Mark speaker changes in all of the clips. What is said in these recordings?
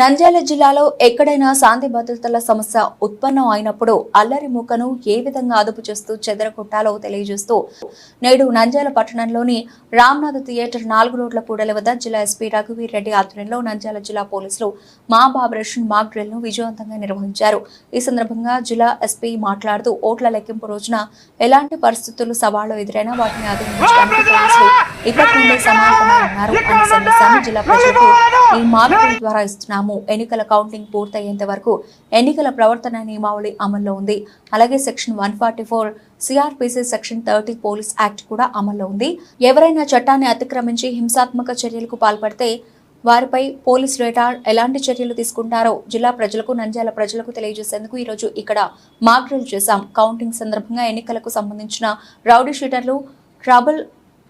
Speaker 1: నంద్యాల జిల్లాలో ఎక్కడైనా శాంతి భద్రతల సమస్య ఉత్పన్నం అయినప్పుడు అల్లరి మూకను ఏ విధంగా అదుపు చేస్తూ చెదరగొట్టాలో తెలియజేస్తూ నేడు నంద్యాల పట్టణంలోని రామ్నాథ్ థియేటర్ నాలుగు రోడ్ల కూడలి వద్ద జిల్లా ఎస్పీ రఘువీర్ రెడ్డి ఆధ్వర్యంలో నంద్యాల జిల్లా పోలీసులు మా ఆపరేషన్ మాక్ డ్రిల్ను విజయవంతంగా నిర్వహించారు. ఈ సందర్భంగా జిల్లా ఎస్పీ మాట్లాడుతూ ఓట్ల లెక్కింపు రోజున ఎలాంటి పరిస్థితులు సవాళ్ళు ఎదురైనా వాటిని అధిగమించడానికి అనే సందేశాన్ని జిల్లా ప్రజలకు ఈ డ్రిల్ ద్వారా ఇస్తున్నాము. ఎన్నికల కౌంటింగ్ పూర్తయ్యేంత వరకు ఎన్నికల ప్రవర్తన నియమావళి అమల్లో ఉంది. అలాగే section one forty four CrPC section thirty police act కూడా అమల్లో ఉంది. ఎవరైనా చట్టాన్ని అతిక్రమించి హింసాత్మక చర్యలకు పాల్పడితే వారిపై పోలీస్ రేటార్ ఎలాంటి చర్యలు తీసుకుంటారో జిల్లా ప్రజలకు నంద్యాల ప్రజలకు తెలియజేసేందుకు ఈరోజు ఇక్కడ మాక్ డ్రిల్ చేశాం. కౌంటింగ్ సందర్భంగా ఎన్నికలకు సంబంధించిన రౌడీ షీటర్లు ట్రబుల్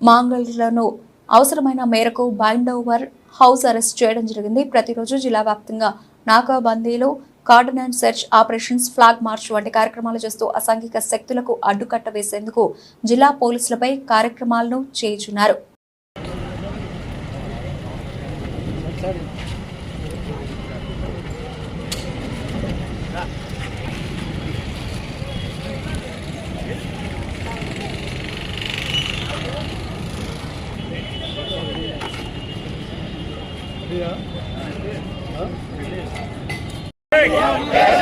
Speaker 1: మాంగళ్ళను అవసరమైన మేరకు బైండ్ ఓవర్ హౌస్ అరెస్ట్ చేయడం జరిగింది. ప్రతిరోజు జిల్లా వ్యాప్తంగా నాకాబందీలు and search operations flag march వంటి కార్యక్రమాలు చేస్తూ అసాంఘిక శక్తులకు అడ్డుకట్ట వేసేందుకు జిల్లా పోలీసులపై కార్యక్రమాలను చేయుచున్నారు.
Speaker 2: Yeah.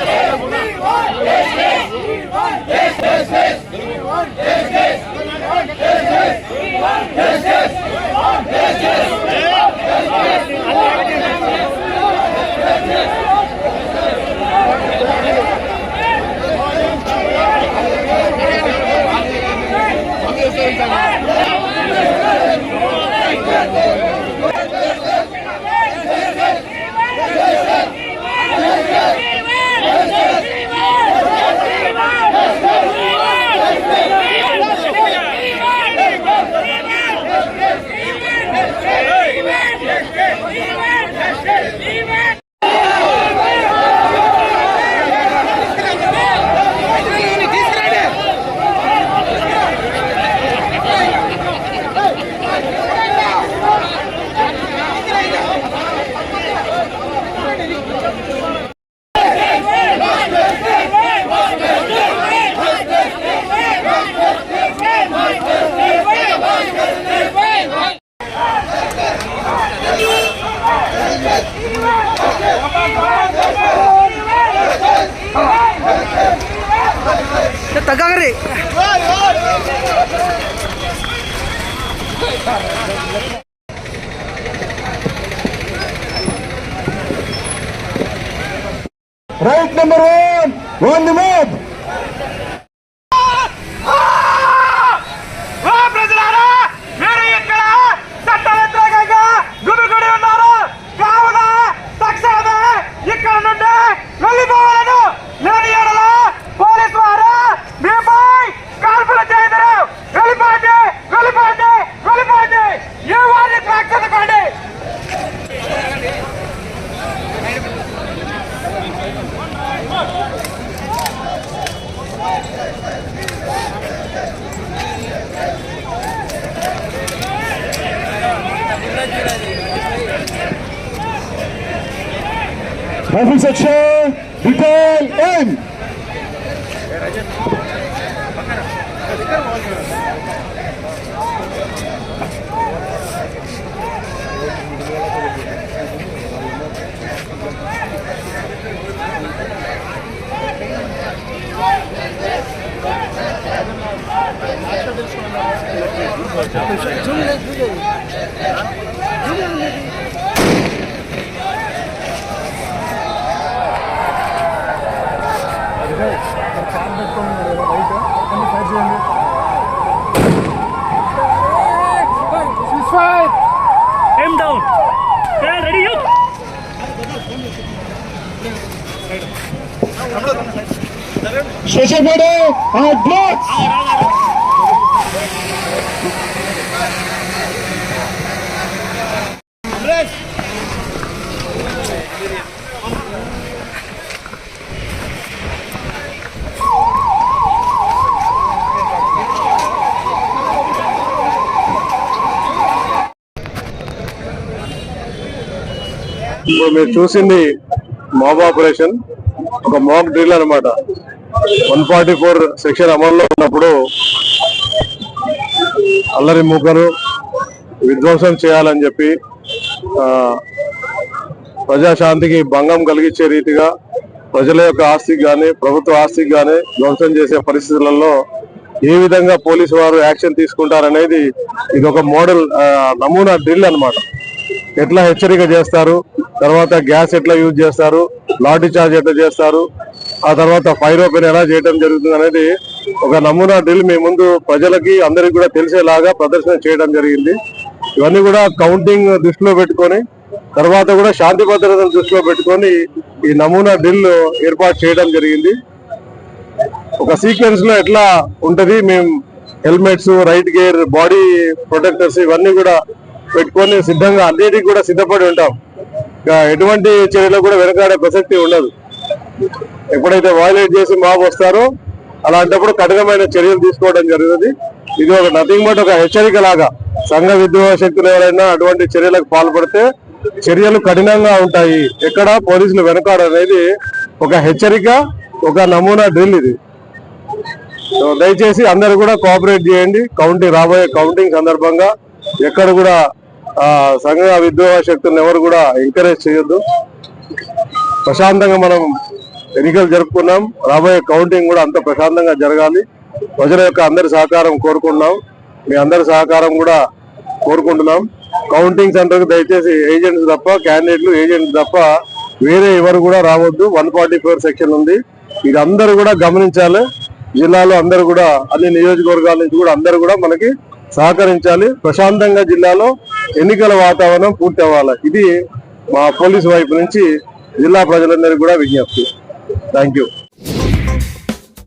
Speaker 3: Right number one, on the move. Reflection, Vital! Aim
Speaker 4: down. Yeah, ready
Speaker 3: up. Shoshabada, our blocks.
Speaker 2: ఇప్పుడు మీరు చూసింది మాబ్ ఆపరేషన్ ఒక మాక్ డ్రిల్ అన్నమాట. వన్ ఫార్టీ ఫోర్ సెక్షన్ అమల్లో ఉన్నప్పుడు అల్లరి మూకను విధ్వంసం చేయాలని చెప్పి ప్రజాశాంతికి భంగం కలిగించే రీతిగా ప్రజల యొక్క ఆస్తికి కానీ ప్రభుత్వ ఆస్తికి కానీ ధ్వంసం చేసే పరిస్థితులలో ఏ విధంగా పోలీసు వారు యాక్షన్ తీసుకుంటారనేది ఇది ఒక మోడల్ నమూనా డ్రిల్ అన్నమాట. ఎట్లా హెచ్చరిక చేస్తారు? తర్వాత గ్యాస్ ఎట్లా యూజ్ చేస్తారు? లాఠీ చార్జ్ ఎట్లా చేస్తారు? ఆ తర్వాత ఫైర్ ఓపెన్ ఎలా చేయడం జరుగుతుంది అనేది ఒక నమూనా డ్రిల్ మీ ముందు ప్రజలకి అందరికి కూడా తెలిసేలాగా ప్రదర్శన చేయడం జరిగింది. ఇవన్నీ కూడా కౌంటింగ్ దృష్టిలో పెట్టుకొని తర్వాత కూడా శాంతి భద్రతను దృష్టిలో పెట్టుకొని ఈ నమూనా డ్రిల్ ఏర్పాటు చేయడం జరిగింది. ఒక సీక్వెన్స్లో ఎట్లా ఉంటది? మేము helmets right gear body protectors ఇవన్నీ కూడా పెట్టుకొని సిద్ధంగా అన్నిటికీ కూడా సిద్ధపడి ఉంటాం. ఇక ఎటువంటి చర్యలు కూడా వెనకాడే ప్రసక్తి ఉండదు. ఎప్పుడైతే వాయిలేట్ చేసి మాబ్ వస్తారో అలాంటప్పుడు కఠినమైన చర్యలు తీసుకోవడం జరుగుతుంది. ఇది ఒక నథింగ్ బట్ ఒక హెచ్చరిక లాగా సంఘ విద్రోహ శక్తులు ఎవరైనా అటువంటి చర్యలకు పాల్పడితే చర్యలు కఠినంగా ఉంటాయి. ఎక్కడ పోలీసులు వెనకాడనేది ఒక హెచ్చరిక ఒక నమూనా డ్రిల్ ఇది. దయచేసి అందరు కూడా కోఆపరేట్ చేయండి. కౌంటింగ్ రాబోయే కౌంటింగ్ సందర్భంగా ఎక్కడ కూడా సంఘ విద్రోహ శక్తులను ఎవరు కూడా ఎంకరేజ్ చేయొద్దు. ప్రశాంతంగా మనం ఎన్నికలు జరుపుకున్నాం. రాబోయే కౌంటింగ్ కూడా అంత ప్రశాంతంగా జరగాలి. ప్రజల యొక్క అందరి సహకారం కోరుకుంటున్నాం. మీ అందరి సహకారం కూడా కోరుకుంటున్నాం. కౌంటింగ్ సెంటర్కి దయచేసి ఏజెంట్స్ తప్ప క్యాండిడేట్లు ఏజెంట్స్ తప్ప వేరే ఎవరు కూడా రావద్దు. వన్ ఫోర్ సెక్షన్ ఉంది. ఇది అందరూ కూడా గమనించాలి. జిల్లాలో అందరూ కూడా అన్ని నియోజకవర్గాల నుంచి కూడా అందరూ కూడా మనకి సహకరించాలి. ప్రశాంతంగా జిల్లాలో ఎన్నికల వాతావరణం పూర్తి అవ్వాలి ఇది మా పోలీసు వైపు నుంచి జిల్లా ప్రజలందరికీ కూడా విజ్ఞప్తి. Thank you